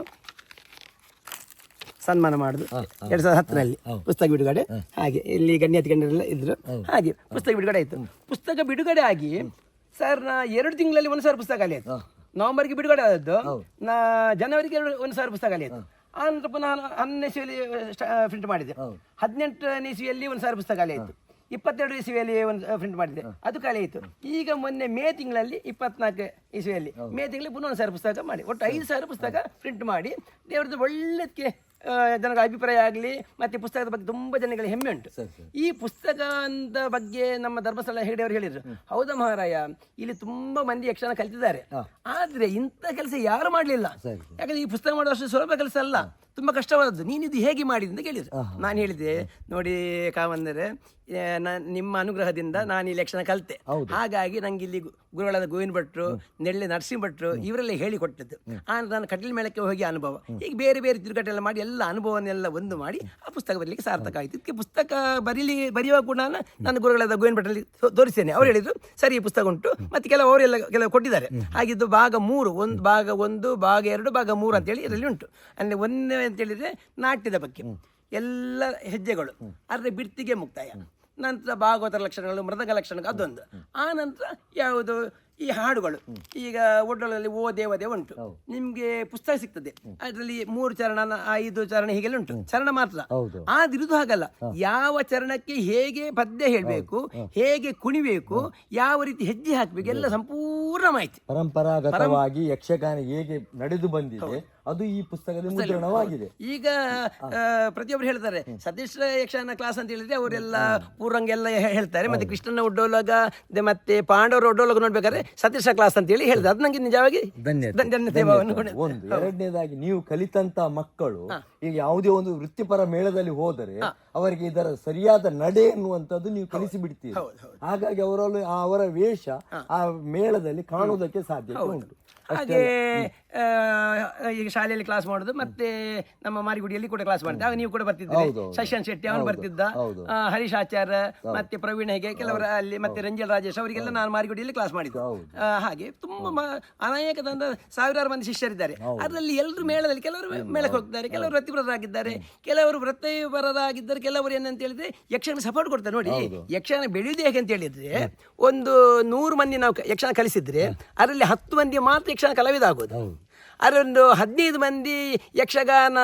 ಸನ್ಮಾನ ಮಾಡುದು. ಎರಡ್ ಸಾವಿರದ ಹತ್ತರಲ್ಲಿ ಪುಸ್ತಕ ಬಿಡುಗಡೆ. ಹಾಗೆ ಇಲ್ಲಿ ಗಣ್ಯಾತಿ ಗಣ್ಯರೆಲ್ಲ ಇದ್ರು. ಹಾಗೆ ಪುಸ್ತಕ ಬಿಡುಗಡೆ ಆಯ್ತು. ಪುಸ್ತಕ ಬಿಡುಗಡೆ ಆಗಿ ಸರ್ ನಾ ಎರಡು ತಿಂಗಳಲ್ಲಿ ಒಂದು ಸಾವಿರ ಪುಸ್ತಕ ಅಲ್ಲಿ ಆಯ್ತು. ನವೆಂಬರ್ಗೆ ಬಿಡುಗಡೆ ಆದದ್ದು ನಾ ಜನವರಿಗೆ ಎರಡು ಒಂದು ಸಾವಿರ ಪುಸ್ತಕ ಅಲ್ಲಿ ಆಯ್ತು. ಆನಂತರ ಪುನಃ ನಾನು ಹನ್ನೊಂದನೇ ಇಸ್ವಿಯಲ್ಲಿ ಪ್ರಿಂಟ್ ಮಾಡಿದೆ. ಹದಿನೆಂಟನೇ ಇಸ್ವಿಯಲ್ಲಿ ಒಂದು ಸಾವಿರ ಪುಸ್ತಕ ಅಲ್ಲಿ ಆಯ್ತು. ಇಪ್ಪತ್ತೆರಡು ಇಸುವೆಯಲ್ಲಿ ಒಂದು ಪ್ರಿಂಟ್ ಮಾಡಿದೆ. ಅದು ಕಳೆಯಿತು ಈಗ ಮೊನ್ನೆ ಮೇ ತಿಂಗಳಲ್ಲಿ ಇಪ್ಪತ್ನಾಲ್ಕು ಇಸುವೆಯಲ್ಲಿ ಮೇ ತಿಂಗಳಲ್ಲಿ ಪುನಃ ಒಂದು ಸಾವಿರ ಪುಸ್ತಕ ಮಾಡಿ. ಒಟ್ಟು ಐದು ಸಾವಿರ ಪುಸ್ತಕ ಪ್ರಿಂಟ್ ಮಾಡಿ. ದೇವರದ್ದು ಒಳ್ಳೆದಕ್ಕೆ ಜನಗಳ ಅಭಿಪ್ರಾಯ ಆಗಲಿ ಮತ್ತೆ ಪುಸ್ತಕದ ಬಗ್ಗೆ ತುಂಬ ಜನಗಳಿಗೆ ಹೆಮ್ಮೆ ಉಂಟು. ಈ ಪುಸ್ತಕದ ಬಗ್ಗೆ ನಮ್ಮ ಧರ್ಮಸ್ಥಳ ಹೆಗಡೆಯವರು ಹೇಳಿದರು. ಹೌದಾ ಮಹಾರಾಯ? ಇಲ್ಲಿ ತುಂಬಾ ಮಂದಿ ಯಕ್ಷಗಾನ ಕಲಿತಿದ್ದಾರೆ. ಆದ್ರೆ ಇಂಥ ಕೆಲಸ ಯಾರು ಮಾಡಲಿಲ್ಲ? ಯಾಕಂದ್ರೆ ಈ ಪುಸ್ತಕ ಮಾಡುವಷ್ಟು ಸುಲಭ ಕೆಲಸ ಅಲ್ಲ. ತುಂಬಾ ಕಷ್ಟವಾದದ್ದು. ನೀನು ಇದು ಹೇಗೆ ಮಾಡಿದೆ ಅಂತ ಕೇಳಿದ್ರು. ನಾನು ಹೇಳಿದೆ ನೋಡಿ ಕಾಮಂದರೆ ನಾನ್- ನಿಮ್ಮ ಅನುಗ್ರಹದಿಂದ ನಾನು ಈ ಯಕ್ಷಣ ಕಲಿತೆ. ಹಾಗಾಗಿ ನಂಗೆ ಇಲ್ಲಿ ಗುರುಗಳಾದ ಗೋವಿಂದ ಭಟ್ರು ನೆಳ್ಳೆ ನರಸಿಂಹ ಭಟ್ರು ಇವರೆಲ್ಲ ಹೇಳಿಕೊಟ್ಟದ್ದು. ಆ ನಾನು ಕಟೀಲ್ ಮೇಳಕ್ಕೆ ಹೋಗಿ ಅನುಭವ. ಈಗ ಬೇರೆ ಬೇರೆ ತಿರುಗಾಟ ಎಲ್ಲ ಮಾಡಿ ಎಲ್ಲ ಅನುಭವನೆಲ್ಲ ಒಂದು ಮಾಡಿ ಆ ಪುಸ್ತಕ ಬರಲಿಕ್ಕೆ ಸಾರ್ಥಕ ಆಯಿತು. ಇದಕ್ಕೆ ಪುಸ್ತಕ ಬರೀಲಿ ಬರೆಯುವಾಗ ಕೂಡ ನಾನು ಗುರುಗಳಾದ ಗೋವಿಂದ ಭಟ್ರಲ್ಲಿ ತೋ- ತೋರಿಸ್ತೇನೆ. ಅವ್ರು ಹೇಳಿದ್ರು ಸರಿ ಈ ಪುಸ್ತಕ ಉಂಟು. ಮತ್ತೆ ಕೆಲವು ಅವರೆಲ್ಲ ಕೆಲವು ಕೊಟ್ಟಿದ್ದಾರೆ. ಹಾಗಿದ್ದು ಭಾಗ ಮೂರು ಒಂದು ಭಾಗ ಒಂದು ಭಾಗ ಎರಡು ಭಾಗ ಮೂರು ಅಂತೇಳಿ ಇದರಲ್ಲಿ ಉಂಟು. ಅಂದರೆ ಒಂದೇ ಅಂತ ಹೇಳಿದ್ರೆ ನಾಟ್ಯದ ಬಗ್ಗೆ. ಎಲ್ಲ ಹೆಜ್ಜೆಗಳು. ಆದರೆ ಬಿಡ್ತಿಗೆ ಮುಕ್ತಾಯ. ನಂತರ ಭಾಗವತ ಲಕ್ಷಣಗಳು ಮೃದಂಗ ಲಕ್ಷಣಗಳು ಅದೊಂದು. ಆ ನಂತರ ಯಾವುದು ಈ ಹಾಡುಗಳು. ಈಗ ಒಡ್ಡೊಳಲ್ಲಿ ಓ ದೇವದೇ ಉಂಟು. ನಿಮ್ಗೆ ಪುಸ್ತಕ ಸಿಗ್ತದೆ. ಅದರಲ್ಲಿ ಮೂರು ಚರಣ ಐದು ಚರಣ ಹೀಗೆಲ್ಲ ಉಂಟು. ಚರಣ ಮಾತ್ರ. ಆದಿರುದು ಹಾಗಲ್ಲ. ಯಾವ ಚರಣಕ್ಕೆ ಹೇಗೆ ಪದ್ಯ ಹೇಳಬೇಕು ಹೇಗೆ ಕುಣಿಬೇಕು ಯಾವ ರೀತಿ ಹೆಜ್ಜೆ ಹಾಕ್ಬೇಕು ಎಲ್ಲ ಸಂಪೂರ್ಣ ಮಾಹಿತಿ. ಪರಂಪರಾಗತವಾಗಿ ಯಕ್ಷಗಾನ ಹೇಗೆ ನಡೆದು ಬಂದಿದೆ ಅದು ಈ ಪುಸ್ತಕದ ಮುದ್ರಣವಾಗಿದೆ. ಈಗ ಪ್ರತಿಯೊಬ್ಬರು ಪ್ರತಿಯೊಬ್ರು ಹೇಳ್ತಾರೆ ಸತೀಶ್ ಯಕ್ಷಗಾನ ಕ್ಲಾಸ್ ಅಂತ ಹೇಳಿದ್ರೆ ಅವರೆಲ್ಲ ಪೂರಂಗೆಲ್ಲ ಹೇಳ್ತಾರೆ ಮತ್ತೆ ಕೃಷ್ಣನ ಒಡ್ಡೋಲಗ ಮತ್ತೆ ಪಾಂಡವರ ಒಡ್ಡೋಲಗ ನೋಡ್ಬೇಕಾದ್ರೆ ಸತೀಶ ಕ್ಲಾಸ್ ಅಂತ ಹೇಳಿ ಹೇಳಿದೆ ಅದು ನಂಗೆ ನಿಜವಾಗಿ ಒಂದು ಎರಡನೇದಾಗಿ ನೀವು ಕಲಿತಂತ ಮಕ್ಕಳು ಈಗ ಯಾವುದೇ ಒಂದು ವೃತ್ತಿಪರ ಮೇಳದಲ್ಲಿ ಹೋದರೆ ಅವರಿಗೆ ಇದರ ಸರಿಯಾದ ನಡೆ ಎನ್ನುವಂಥದ್ದು ನೀವು ಕಲಿಸಿ ಬಿಡ್ತೀರಿ ಹಾಗಾಗಿ ಅವರಲ್ಲಿ ಆ ಅವರ ವೇಷ ಆ ಮೇಳದಲ್ಲಿ ಕಾಣುವುದಕ್ಕೆ ಸಾಧ್ಯತೆ ಉಂಟು. ಹಾಗೆ ಈಗ ಶಾಲೆಯಲ್ಲಿ ಕ್ಲಾಸ್ ಮಾಡುದು ಮತ್ತೆ ನಮ್ಮ ಮಾರಿಗುಡಿಯಲ್ಲಿ ಕೂಡ ಕ್ಲಾಸ್ ಮಾಡಿದ್ದೆ ಆಗ ನೀವು ಕೂಡ ಬರ್ತಿದ್ದೆ. ಶಶಾಂತ್ ಶೆಟ್ಟಿ ಅವನು ಬರ್ತಿದ್ದ. ಹರೀಶ್ ಆಚಾರ್ ಮತ್ತೆ ಪ್ರವೀಣ್ ಹೇಗೆ ಕೆಲವರ ಅಲ್ಲಿ ಮತ್ತೆ ರಂಜಲ್ ರಾಜೇಶ್ ಅವರಿಗೆಲ್ಲ ನಾನು ಮಾರಿಗುಡಿಯಲ್ಲಿ ಕ್ಲಾಸ್ ಮಾಡಿದ್ದು. ಹಾಗೆ ತುಂಬಾ ಅನೇಕ ಸಾವಿರಾರು ಮಂದಿ ಶಿಷ್ಯರಿದ್ದಾರೆ. ಅದರಲ್ಲಿ ಎಲ್ಲರೂ ಮೇಳದಲ್ಲಿ ಕೆಲವರು ಮೇಳಕ್ಕೆ ಹೋಗ್ತಾರೆ ಕೆಲವರು ವೃತ್ತಿಪರರಾಗಿದ್ದಾರೆ ಕೆಲವರು ವೃತ್ತಿಪರರಾಗಿದ್ದಾರೆ ಕೆಲವರು ಏನಂತ ಹೇಳಿದ್ರೆ ಯಕ್ಷಗಾನ ಸಪೋರ್ಟ್ ಕೊಡ್ತಾರೆ. ನೋಡಿ ಯಕ್ಷಗಾನ ಬೆಳೆಯುದು ಹೇಗೆ ಅಂತ ಹೇಳಿದ್ರೆ ಒಂದು ನೂರು ಮಂದಿ ನಾವು ಯಕ್ಷಗಾನ ಕಲಿಸಿದ್ರೆ ಅದರಲ್ಲಿ ಹತ್ತು ಮಂದಿ ಮಾತ್ರ ಯಕ್ಷಗಾನ ಕಲಾವಿದ ಆಗೋದು ಅದರೊಂದು ಹದಿನೈದು ಮಂದಿ ಯಕ್ಷಗಾನ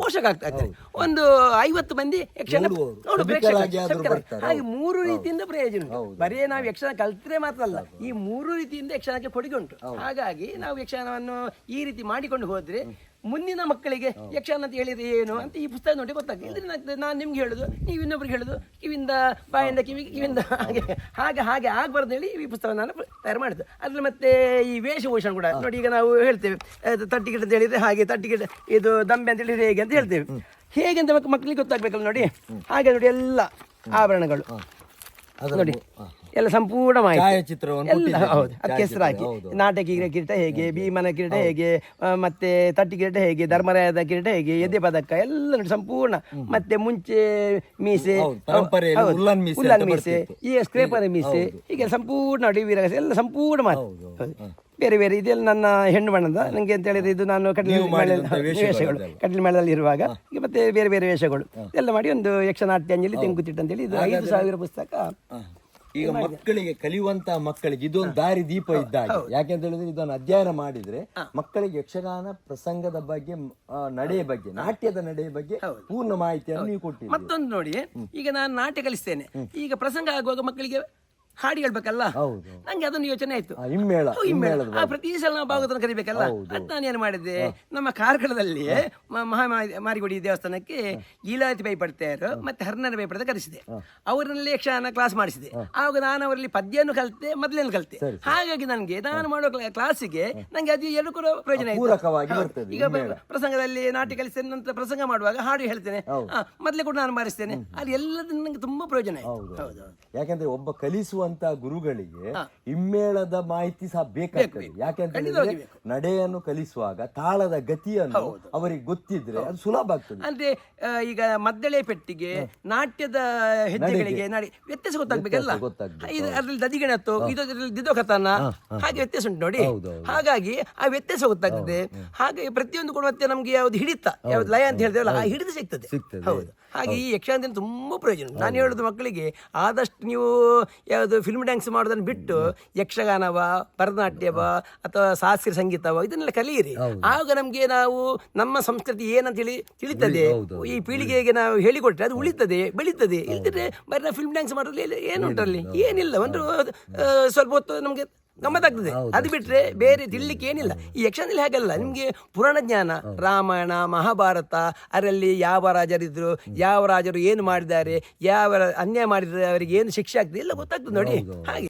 ಪೋಷಕ ಆಗ್ತಾ ಇದ್ದಾರೆ ಒಂದು ಐವತ್ತು ಮಂದಿ ಯಕ್ಷಗಾನ. ನೋಡು ಬರ್ತಾರೆ. ಹಾಗೆ ಮೂರು ರೀತಿಯಿಂದ ಪ್ರಯೋಜನ ಉಂಟು. ಬರೀ ನಾವು ಯಕ್ಷಗಾನ ಕಲ್ತ್ರೆ ಮಾತ್ರ ಅಲ್ಲ ಈ ಮೂರು ರೀತಿಯಿಂದ ಯಕ್ಷಗಾನಕ್ಕೆ ಕೊಡುಗೆ ಉಂಟು. ಹಾಗಾಗಿ ನಾವು ಯಕ್ಷಗಾನವನ್ನು ಈ ರೀತಿ ಮಾಡಿಕೊಂಡು ಹೋದ್ರೆ ಮುಂದಿನ ಮಕ್ಕಳಿಗೆ ಯಕ್ಷಗಾನ ಅಂತ ಹೇಳಿದ್ರೆ ಏನು ಅಂತ ಈ ಪುಸ್ತಕ ನೋಡಿ ಗೊತ್ತಾಗ್ತದೆ. ಇದರಿಂದ ನಾನು ನಿಮ್ಗೆ ಹೇಳುದು ನೀವು ಇನ್ನೊಬ್ರಿಗೆ ಹೇಳುದು ಕಿವಿಂದ ಬಾಯಿಂದ ಕಿವಿ ಕಿವಿಂದ ಹಾಗೆ ಹಾಗೆ ಹಾಗೆ ಆಗ್ಬಾರ್ದು ಹೇಳಿ ಈ ಪುಸ್ತಕ ನಾನು ತಯಾರು ಮಾಡಿದ್ದು. ಅದ್ರಲ್ಲಿ ಮತ್ತೆ ಈ ವೇಷಭೂಷಣ ಕೂಡ ನೋಡಿ ಈಗ ನಾವು ಹೇಳ್ತೇವೆ. ಅದು ತಟ್ಟಿಗಿಡ ಅಂತ ಹೇಳಿದ್ರೆ ಹಾಗೆ ತಟ್ಟಿಗಿಡ ಇದು ದಂಬೆ ಅಂತ ಹೇಳಿದ್ರೆ ಹೇಗೆ ಅಂತ ಹೇಳ್ತೇವೆ. ಹೇಗೆ ಅಂತ ಮಕ್ಕಳಿಗೆ ಗೊತ್ತಾಗ್ಬೇಕಲ್ಲ ನೋಡಿ. ಹಾಗೆ ನೋಡಿ ಎಲ್ಲ ಆಭರಣಗಳು. ನೋಡಿ. ಎಲ್ಲ ಸಂಪೂರ್ಣ ಮಾಹಿತಿ. ಛಾಯಾಚಿತ್ರವನ್ನು. ಹೌದು ಅದಕ್ಕೆ ಹೆಸರು ಹಾಕಿ. ನಾಟಕ ಕಿರೀಟ ಹೇಗೆ ಭೀಮನ ಕಿರೀಟ ಹೇಗೆ ಮತ್ತೆ ತಟ್ಟಿ ಕಿರೀಟ ಹೇಗೆ ಧರ್ಮರಾಯದ ಕಿರೀಟ ಹೇಗೆ ಎದೆ ಪದಕ ಎಲ್ಲ ಸಂಪೂರ್ಣ. ಮತ್ತೆ ಮುಂಚೆ ಮೀಸೆ ಉಲ್ಲನ್ ಮೀಸೆ. ಈಗ ಸ್ಕ್ರೇಪರ್ ಮೀಸೆ ಹೀಗೆ ಸಂಪೂರ್ಣ ವೀರಗಾಸೆ ಎಲ್ಲ ಸಂಪೂರ್ಣ ಮಾತು. ಹೌದು. ಬೇರೆ ಬೇರೆ ಇದೆಲ್ಲ ನನ್ನ ಹೆಣ್ಣು ಬಣ್ಣದ. ನಂಗೆ ಅಂತ ಹೇಳಿದ್ರೆ ಇದು ನಾನು ಕಟೀಲು ವೇಷಗಳು ವೇಷಗಳು. ಮೇಳದಲ್ಲಿ ಇರುವಾಗ ಈಗ ಮತ್ತೆ ಬೇರೆ ಬೇರೆ ವೇಷಗಳು. ಎಲ್ಲ ಮಾಡಿ ಒಂದು ಯಕ್ಷನಾಟ್ಯಾಂಜಲಿ ಅಂತ ಅಂತೇಳಿ ಇದು ಐದು ಸಾವಿರ ಪುಸ್ತಕ. ಈಗ ಮಕ್ಕಳಿಗೆ ಕಲಿಯುವಂತ ಮಕ್ಕಳಿಗೆ ಇದೊಂದು ದಾರಿ ದೀಪ ಇದ್ದಾಗ ಯಾಕೆಂತ ಹೇಳಿದ್ರೆ ಇದನ್ನು ಅಧ್ಯಯನ ಮಾಡಿದ್ರೆ ಮಕ್ಕಳಿಗೆ ಯಕ್ಷಗಾನ ಪ್ರಸಂಗದ ಬಗ್ಗೆ ನಡೆಯ ಬಗ್ಗೆ ನಾಟ್ಯದ ನಡೆಯ ಬಗ್ಗೆ ಪೂರ್ಣ ಮಾಹಿತಿಯನ್ನು ನೀವು ಕೊಟ್ಟಿದ್ದೀರಿ. ಮತ್ತೊಂದು ನೋಡಿ ಈಗ ನಾನು ನಾಟ್ಯ ಕಲಿಸ್ತೇನೆ. ಈಗ ಪ್ರಸಂಗ ಆಗುವಾಗ ಮಕ್ಕಳಿಗೆ ಹಾಡು ಹೇಳ್ಬೇಕಲ್ಲ? ಹೌದು. ನಂಗೆ ಅದೊಂದು ಯೋಚನೆ ಆಯ್ತು. ಹಿಮ್ಮೇಳ ಹಿಮ್ಮೇಳದ ಆ, ಪ್ರತಿ ಸಲ ನಾವು ಭಾಗವತನ ಕರಿಬೇಕಲ್ಲ? ಅದ್ ನಾನು ಏನು ಮಾಡಿದೆ ನಮ್ಮ ಕಾರ್ಕಳದಲ್ಲಿ ಮ- ಮಹಾ ಮಾ- ಮಾರಿಗುಡಿ ದೇವಸ್ಥಾನಕ್ಕೆ ಲೀಲಾವತಿ ಬೈ ಪಡ್ತಾರು ಮತ್ತೆ ಹರ್ನರ ಬೈ ಪಡೆದ ಕರೆಸಿದೆ ಅವರಲ್ಲಿ ಯಕ್ಷಗಾನ ಕ್ಲಾಸ್ ಮಾಡಿಸಿದೆ. ಆವಾಗ ನಾನು ಅವರಲ್ಲಿ ಪದ್ಯನು ಕಲಿತೆ ಮೊದಲೇನು ಕಲಿತೆ. ಹಾಗಾಗಿ ನನಗೆ ನಾನು ಮಾಡೋ ಕ್ಲಾ- ಕ್ಲಾಸಿಗೆ ನಂಗೆ ಅದು ಎರಡು ಕೂಡ ಪ್ರಯೋಜನ ಆಯ್ತು. ಪೂರಕವಾಗಿ ಹೌದು. ಬರ್ತದೆ, ಈಗ ಪ್ರ- ಪ್ರಸಂಗದಲ್ಲಿ ನಾಟಿ ಕಲಿಸ್ತೇನೆ ನಂತರ ಪ್ರಸಂಗ ಮಾಡುವಾಗ ಹಾಡು ಹೇಳ್ತೇನೆ. ಮೊದಲೇ ಕೂಡ ನಾನು ಮಾರಿಸ್ತೇನೆ ಅದು ಎಲ್ಲದನ್ನು ನಂಗೆ ತುಂಬಾ ಪ್ರಯೋಜನ ಆಯ್ತು. ಹೌದು ಹೌದು. ಯಾಕಂದ್ರೆ ಒಬ್ಬ ಕಲಿಸುವಂತ ಗುರುಗಳಿಗೆ ಹಿಮ್ಮೇಳದ ಮಾಹಿತಿ ಸಹ ಬೇಕಾಗ್ತದೆ. ಯಾಕೆಂತ ಹೇಳಿದ್ರೆ ನಡೆಯನ್ನು ಕಲಿಸುವಾಗ ತಾಳದ ಗತಿಯನ್ನು ಅವರಿಗೆ ಗೊತ್ತಿದ್ರೆ ಅದು ಸುಲಭ ಆಗ್ತದೆ. ಅಂದ್ರೆ ಈಗ ಮದ್ದಳೆ ಪೆಟ್ಟಿಗೆ ನಾಟ್ಯದ ಹೆಜ್ಜೆಗಳಿಗೆ ನಾಡಿ ವ್ಯತ್ಯಾಸ ಗೊತ್ತಾಗ್ಬೇಕಲ್ಲ ಗೊತ್ತಾಗ್ತದೆ ಇದು ಅದ್ರಲ್ಲಿ ದದಿಗಣತ್ತು ಇದು ಅದ್ರಲ್ಲಿ ದಿದೋಕತನ ಹಾಗೆ ವ್ಯತ್ಯಾಸ ಉಂಟು ನೋಡಿ. ಹಾಗಾಗಿ ಆ ವ್ಯತ್ಯಾಸ ಗೊತ್ತಾಗ್ತದೆ. ಹಾಗೆ ಪ್ರತಿಯೊಂದು ಕೂಡ ಮತ್ತೆ ನಮ್ಗೆ ಯಾವ್ದು ಹಿಡಿತ ಯಾವ್ದು ಲಯ ಅಂತ ಹೇಳ್ತೇವಲ್ಲ ಆ ಹಿಡಿತ ಸಿಗ್ತದೆ. ಸಿಗ್ತದೆ. ಹೌದು. ಹಾಗೆ ಈ ಯಕ್ಷಗಾನದಿಂದ ತುಂಬಾ ಪ್ರಯೋಜನ ನಾನು ಹೇಳುದು ಮಕ್ಕಳಿಗೆ ಆದಷ್ಟು ನೀವು ಯಾವುದು ಫಿಲ್ಮ್ ಡ್ಯಾನ್ಸ್ ಮಾಡೋದನ್ನು ಬಿಟ್ಟು ಯಕ್ಷಗಾನವ ಭರತನಾಟ್ಯವ ಅಥವಾ ಶಾಸ್ತ್ರೀಯ ಸಂಗೀತವ ಇದನ್ನೆಲ್ಲ ಕಲಿಯಿರಿ. ಆಗ ನಮಗೆ ನಾವು ನಮ್ಮ ಸಂಸ್ಕೃತಿ ಏನಂತ ಹೇಳಿ ತಿಳಿತದೆ ಈ ಪೀಳಿಗೆಗೆ ನಾವು ಹೇಳಿಕೊಟ್ರೆ ಅದು ಉಳಿತದೆ ಬೆಳೀತದೆ. ಇಲ್ದಿದ್ರೆ ಬರೀ ನಾವು ಫಿಲ್ಮ್ ಡ್ಯಾನ್ಸ್ ಮಾಡೋದ್ರಲ್ಲಿ ಏನುಂಟಲ್ಲಿ ಏನಿಲ್ಲ. ಒಂದು ಸ್ವಲ್ಪ ಹೊತ್ತು ನಮ್ಗೆ ಗಮ್ಮತ್ತಾಗ್ತದೆ. ಅದು ಬಿಟ್ರೆ ಬೇರೆ ತಿಳ್ಲಿಕ್ಕೆ ಏನಿಲ್ಲ. ಈ ಯಕ್ಷಗಾನದಲ್ಲಿ ಹಾಗಲ್ಲ. ನಿಮ್ಗೆ ಪುರಾಣ ಜ್ಞಾನ ರಾಮಾಯಣ ಮಹಾಭಾರತ ಅದರಲ್ಲಿ ಯಾವ ರಾಜರಿದ್ರು ಯಾವ ರಾಜರು ಏನು ಮಾಡಿದ್ದಾರೆ ಯಾವ ಅನ್ಯಾಯ ಮಾಡಿದ್ರೆ ಅವರಿಗೆ ಏನು ಶಿಕ್ಷೆ ಆಗ್ತದೆ ಎಲ್ಲ ಗೊತ್ತಾಗ್ತದೆ ನೋಡಿ. ಹಾಗೆ.